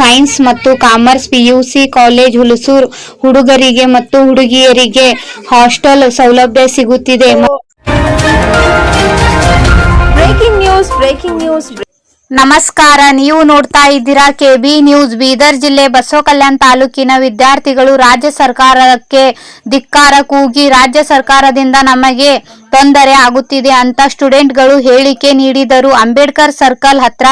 Science ಮತ್ತು commerce PUC college, Hulasuru ಹುಡುಗರಿಗೆ ಮತ್ತು ಹುಡುಗಿಯರಿಗೆ ಹಾಸ್ಟೆಲ್ ಸೌಲಭ್ಯ ಸಿಗುತ್ತಿದೆ. ಬ್ರೇಕಿಂಗ್ ನ್ಯೂಸ್ ಬ್ರೇಕಿಂಗ್ ನ್ಯೂಸ್ ನಮಸ್ಕಾರ. ನೀವು ನೋಡ್ತಾ ಇದ್ದೀರಾ ಕೆಬಿ ನ್ಯೂಸ್ ಬೀದರ್ ಜಿಲ್ಲೆ ಬಸವ ಕಲ್ಯಾಣ ತಾಲೂಕಿನ ವಿದ್ಯಾರ್ಥಿಗಳು ರಾಜ್ಯ ಸರ್ಕಾರಕ್ಕೆ ಧಿಕ್ಕಾರ ಕೂಗಿ, ರಾಜ್ಯ ಸರ್ಕಾರದಿಂದ ನಮಗೆ ತೊಂದರೆ ಆಗುತ್ತಿದೆ ಅಂತ ಸ್ಟೂಡೆಂಟ್ಗಳು ಹೇಳಿಕೆ ನೀಡಿದರು. ಅಂಬೇಡ್ಕರ್ ಸರ್ಕಲ್ ಹತ್ರ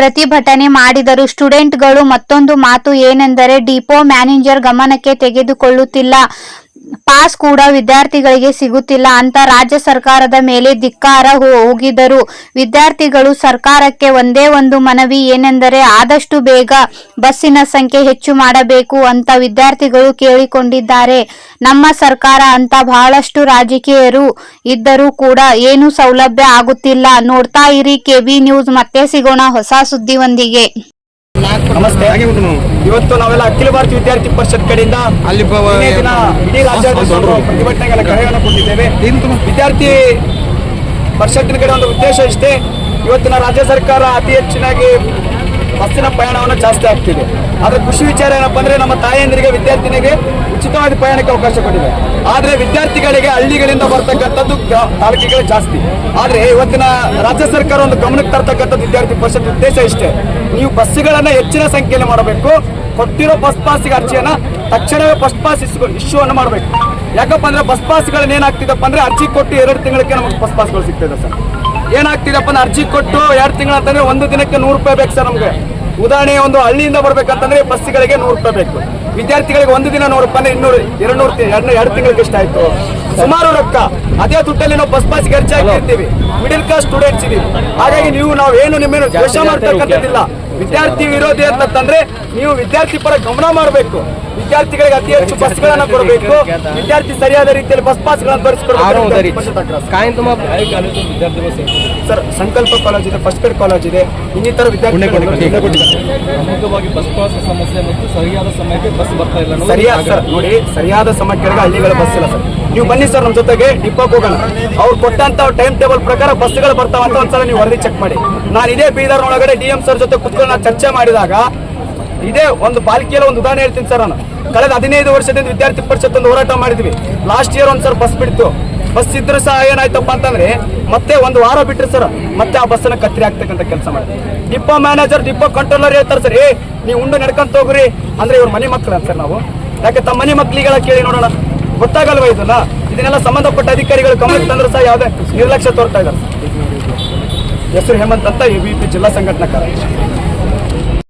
ಪ್ರತಿಭಟನೆ ಮಾಡಿದರು. ಸ್ಟೂಡೆಂಟ್ಗಳು ಮತ್ತೊಂದು ಮಾತು ಏನೆಂದರೆ, ಡಿಪೋ ಮ್ಯಾನೇಜರ್ ಗಮನಕ್ಕೆ ತೆಗೆದುಕೊಳ್ಳುತ್ತಿಲ್ಲ. ಪಾಸ್ ಕೂಡ ವಿದ್ಯಾರ್ಥಿಗಳಿಗೆ ಸಿಗುತ್ತಿಲ್ಲ. ಅಂತ ರಾಜ್ಯ ಸರ್ಕಾರದ ಮೇಲೆ ಧಿಕ್ಕಾರ ಹೋಗಿದರು ವಿದ್ಯಾರ್ಥಿಗಳು ಸರ್ಕಾರಕ್ಕೆ ಒಂದೇ ಒಂದು ಮನವಿ, ಏನೆಂದರೆ ಆದಷ್ಟು ಬೇಗ ಬಸ್ಸಿನ ಸಂಖ್ಯೆ ಹೆಚ್ಚು ಮಾಡಬೇಕು ಅಂತ ವಿದ್ಯಾರ್ಥಿಗಳು ಕೇಳಿಕೊಂಡಿದ್ದಾರೆ. ನಮ್ಮ ಸರ್ಕಾರ ಅಂತ ಬಹಳಷ್ಟು ರಾಜಕೀಯರು ಇದ್ದರೂ ಕೂಡ ಏನು ಸೌಲಭ್ಯ ಆಗುತ್ತಿಲ್ಲ. ನೋಡ್ತಾ ಇರಿ ಕೆಬಿ ನ್ಯೂಸ್. ಮತ್ತೆ ಸಿಗೋಣ ಹೊಸ ಸುದ್ದಿಯೊಂದಿಗೆ. ನಮಸ್ತೆ. ಇವತ್ತು ನಾವೆಲ್ಲ ಅಖಿಲ ಭಾರತೀಯ ವಿದ್ಯಾರ್ಥಿ ಪರಿಷತ್ ಕಡೆಯಿಂದ ಅಲ್ಲಿ ದಿನ ಇಡೀ ರಾಜ್ಯಾದ್ಯಂತ ಪ್ರತಿಭಟನೆಗಳ ಕರೆಯನ್ನು ಕೊಟ್ಟಿದ್ದೇವೆ. ವಿದ್ಯಾರ್ಥಿ ಪರಿಷತ್ತಿನ ಕಡೆ ಒಂದು ಉದ್ದೇಶ ಇಷ್ಟೇ. ಇವತ್ತಿನ ರಾಜ್ಯ ಸರ್ಕಾರ ಅತಿ ಹೆಚ್ಚಿನಾಗಿ ಬಸ್ಸಿನ ಪ್ರಯಾಣವನ್ನು ಜಾಸ್ತಿ ಆಗ್ತಿದೆ. ಆದರೆ ಖುಷಿ ವಿಚಾರ ಏನಪ್ಪ ಅಂದರೆ ನಮ್ಮ ತಾಯಂದಿರಿಗೆ, ವಿದ್ಯಾರ್ಥಿನಿಗೆ ಉಚಿತವಾಗಿ ಪ್ರಯಾಣಕ್ಕೆ ಅವಕಾಶ ಕೊಟ್ಟಿದೆ. ಆದರೆ ವಿದ್ಯಾರ್ಥಿಗಳಿಗೆ, ಹಳ್ಳಿಗಳಿಂದ ಬರ್ತಕ್ಕಂಥದ್ದು ತಾಲೂಕಿಗಳೇ ತಾಲೂಕಿಗೆ ಜಾಸ್ತಿ. ಆದರೆ ಇವತ್ತಿನ ರಾಜ್ಯ ಸರ್ಕಾರ ಒಂದು ಗಮನಕ್ಕೆ ತರ್ತಕ್ಕಂಥದ್ದು ವಿದ್ಯಾರ್ಥಿ ಪರಿಷತ್ ಉದ್ದೇಶ ಇಷ್ಟೇ. ನೀವು ಬಸ್ಸುಗಳನ್ನು ಹೆಚ್ಚಿನ ಸಂಖ್ಯೆಯಲ್ಲಿ ಮಾಡಬೇಕು. ಕೊಟ್ಟಿರೋ ಬಸ್ ಪಾಸಿಗೆ ಅರ್ಜಿಯನ್ನು ತಕ್ಷಣವೇ ಬಸ್ ಪಾಸ್ ಇಶ್ಯೂ ಇಶ್ಯೂವನ್ನು ಮಾಡಬೇಕು. ಯಾಕಪ್ಪ ಅಂದರೆ ಬಸ್ ಪಾಸ್ಗಳನ್ನ ಏನಾಗ್ತಿದಪ್ಪ ಅಂದ್ರೆ ಅರ್ಜಿ ಕೊಟ್ಟು ಎರಡು ತಿಂಗಳಿಗೆ ನಮಗೆ ಬಸ್ ಪಾಸ್ಗಳು ಸಿಗ್ತದೆ ಸರ್. ಏನಾಗ್ತಿದಪ್ಪ ಅರ್ಜಿ ಕೊಟ್ಟು ಎರಡು ತಿಂಗಳು ಅಂತಂದ್ರೆ ಒಂದು ದಿನಕ್ಕೆ ನೂರು ರೂಪಾಯಿ ಬೇಕು ಸರ್ ನಮಗೆ. ಉದಾಹರಣೆ ಒಂದು ಹಳ್ಳಿಯಿಂದ ಬರ್ಬೇಕಂತಂದ್ರೆ ಬಸ್ಗಳಿಗೆ ನೂರು ರೂಪಾಯಿ ಬೇಕು. ವಿದ್ಯಾರ್ಥಿಗಳಿಗೆ ಒಂದು ದಿನ ನೂರು ರೂಪಾಯಿ ಇನ್ನೂರು ಎರಡು ನೂರು ಎರಡು ಎರಡು ತಿಂಗಳಿಗೆ ಎಷ್ಟಾಯ್ತು? ಸುಮಾರು ರೊಕ್ಕ. ಅದೇ ದುಡ್ಡಲ್ಲಿ ನಾವು ಬಸ್ ಪಾಸ್ ಖರ್ಚು ಹಾಕಿರ್ತೀವಿ ಮಿಡಿಲ್ ಕ್ಲಾಸ್ ಸ್ಟೂಡೆಂಟ್ಸ್ ಇದೀವಿ. ಹಾಗಾಗಿ ನೀವು ನಾವು ಏನು ನಿಮ್ಮನ್ನು ದ್ವೇಷ ಮಾಡ್ತಕ್ಕಂಥದ್ದಿಲ್ಲ. ವಿದ್ಯಾರ್ಥಿ ವಿರೋಧಿ ಅಂತಂದ್ರೆ ನೀವು ವಿದ್ಯಾರ್ಥಿ ಪರ ಗಮನ ಮಾಡಬೇಕು. ವಿದ್ಯಾರ್ಥಿಗಳಿಗೆ ಅತಿ ಹೆಚ್ಚು ಬಸ್ಗಳನ್ನು ಕೊಡಬೇಕು. ವಿದ್ಯಾರ್ಥಿ ಸರಿಯಾದ ರೀತಿಯಲ್ಲಿ ಬಸ್ ಪಾಸ್ಗಳನ್ನು ತರಿಸಿಕೊಡಬೇಕು ಸರ್. ಸಂಕಲ್ಪ ಕಾಲೇಜ್ ಇದೆ ಫಸ್ಟ್ ಗ್ರೇಡ್ ಕಾಲೇಜ್ ಇದೆ. ಇನ್ನಿತರ ವಿದ್ಯಾರ್ಥಿಗಳು ಸಮಸ್ಯೆ ಮತ್ತು ಸರಿಯಾದ ಸಮಯಕ್ಕೆ ಬಸ್ ಬರ್ತಾ ಇಲ್ಲ ಸರಿಯಾದ ಸರ್ ನೋಡಿ ಸರಿಯಾದ ಸಮಯಕ್ಕೆ ಹಳ್ಳಿಗಳ ಬಸ್ ಇಲ್ಲ ಸರ್ ನೀವು ಬನ್ನಿ ಸರ್ ನಮ್ಮ ಜೊತೆಗೆ ಡಿಪ್ಪೋಗೆ ಹೋಗೋಣ. ಅವ್ರು ಕೊಟ್ಟಂತ ಟೈಮ್ ಟೇಬಲ್ ಪ್ರಕಾರ ಬಸ್ಗಳು ಬರ್ತಾವ ಅಂತ ಒಂದ್ಸಲ ನೀವು ವರದಿ ಚೆಕ್ ಮಾಡಿ. ನಾನು ಇದೇ ಬೀದರ್ ಒಳಗಡೆ ಡಿ ಸರ್ ಜೊತೆ ಕುತ್ಕೊಂಡು ಚರ್ಚೆ ಮಾಡಿದಾಗ ಇದೇ ಒಂದು ಪಾಲಿಕೆಯಲ್ಲಿ ಒಂದು ಉದಾಹರಣೆ ಹೇಳ್ತೀನಿ ಸರ್ ನಾನು. ಕಳೆದ ಹದಿನೈದು ವರ್ಷದಿಂದ ವಿದ್ಯಾರ್ಥಿ ಪರಿಷತ್ ಒಂದು ಹೋರಾಟ ಮಾಡಿದ್ವಿ. ಲಾಸ್ಟ್ ಇಯರ್ ಒಂದು ಬಸ್ ಬಿಡ್ತು. ಬಸ್ ಇದ್ರೂ ಸಹ ಏನಾಯ್ತಪ್ಪ ಅಂತಂದ್ರೆ ಮತ್ತೆ ಒಂದು ವಾರ ಬಿಟ್ಟರೆ ಸರ್. ಮತ್ತೆ ಆ ಬಸ್ಸನ್ನ ಕತ್ತರಿ ಆಗ್ತಕ್ಕಂಥ ಕೆಲಸ ಮಾಡಿ ಡಿಪೋ ಮ್ಯಾನೇಜರ್ ಡಿಪೋ ಕಂಟ್ರೋಲರ್ ಹೇಳ್ತಾರೆ ಸರ್, ಏ, ನೀವು ಉಂಡು ನಡ್ಕೊಂತ ಹೋಗ್ರಿ. ಅಂದ್ರೆ ಇವ್ರ ಮನೆ ಮಕ್ಕಳ ಸರ್ ನಾವು. ಯಾಕೆ ತಮ್ಮ ಮನೆ ಮಕ್ಕಳಿಗೆಲ್ಲ ಕೇಳಿ ನೋಡೋಣ. ಗೊತ್ತಾಗಲ್ವಾ ಇದನ್ನ? ಇದನ್ನೆಲ್ಲ ಸಂಬಂಧಪಟ್ಟ ಅಧಿಕಾರಿಗಳು ಗಮನಕ್ಕೆ ತಂದ್ರೆ ಸಹ ಯಾವುದೇ ನಿರ್ಲಕ್ಷ್ಯ ತೋರ್ತಾ ಇದ್ದಾರೆ ಹೆಸರು ಹೇಮಂತ್ ಅಂತ ಎ ಬಿ ಪಿ ಜಿಲ್ಲಾ ಸಂಘಟನಾಕಾರ